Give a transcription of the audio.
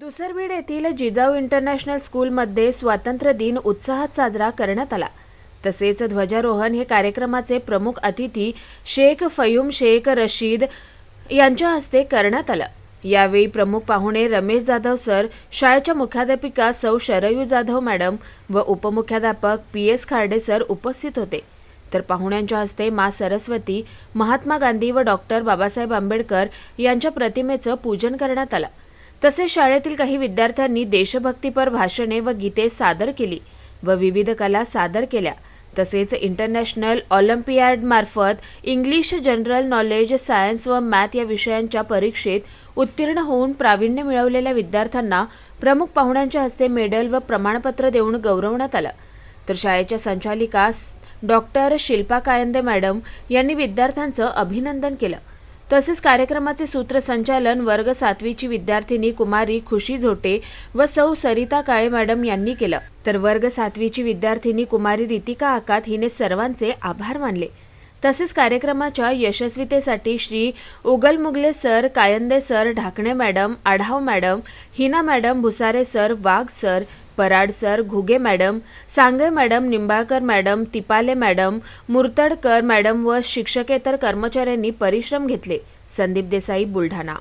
दुसरबीड येथील जिजाऊ इंटरनॅशनल स्कूलमध्ये स्वातंत्र्य दिन उत्साहात साजरा करण्यात आला. तसेच ध्वजारोहण हे कार्यक्रमाचे प्रमुख अतिथी शेख फयूम शेख रशीद यांच्या हस्ते करण्यात आलं. यावेळी प्रमुख पाहुणे रमेश जाधव सर शाळेच्या मुख्याध्यापिका सौ शरयू जाधव मॅडम व उपमुख्याध्यापक पी एस खार्डे सर उपस्थित होते. तर पाहुण्यांच्या हस्ते मा सरस्वती महात्मा गांधी व डॉक्टर बाबासाहेब आंबेडकर यांच्या प्रतिमेचं पूजन करण्यात आलं. तसेच शाळेतील काही विद्यार्थ्यांनी देशभक्तीपर भाषणे व गीते सादर केली व विविध कला सादर केल्या. तसेच इंटरनॅशनल ऑलिम्पियाडमार्फत इंग्लिश जनरल नॉलेज सायन्स व मॅथ या विषयांच्या परीक्षेत उत्तीर्ण होऊन प्रावीण्य मिळवलेल्या विद्यार्थ्यांना प्रमुख पाहुण्यांच्या हस्ते मेडल व प्रमाणपत्र देऊन गौरवण्यात आलं. तर शाळेच्या संचालिका डॉक्टर शिल्पा कायंदे मॅडम यांनी विद्यार्थ्यांचं अभिनंदन केलं. तसेच कार्यक्रमाचे सूत्रसंचालन वर्ग सातवीची विद्यार्थिनी कुमारी खुशी झोटे व सौ सरिता काळे मॅडम यांनी केलं. तर वर्ग सातवीची विद्यार्थिनी कुमारी रितिका आकात हिने सर्वांचे आभार मानले. तसेच कार्यक्रमाच्या यशस्वीतेसाठी Shri Ugalmugle sir Kayande sir Dhakane madam Adhav madam Hina madam Bhusare sir Wagh sir Parad sir Ghuge madam Sange madam Nimbalkar madam Tipale madam Murtadkar madam व शिक्षकेतर कर्मचाऱ्यांनी परिश्रम घेतले. संदीप देसाई बुलढाणा.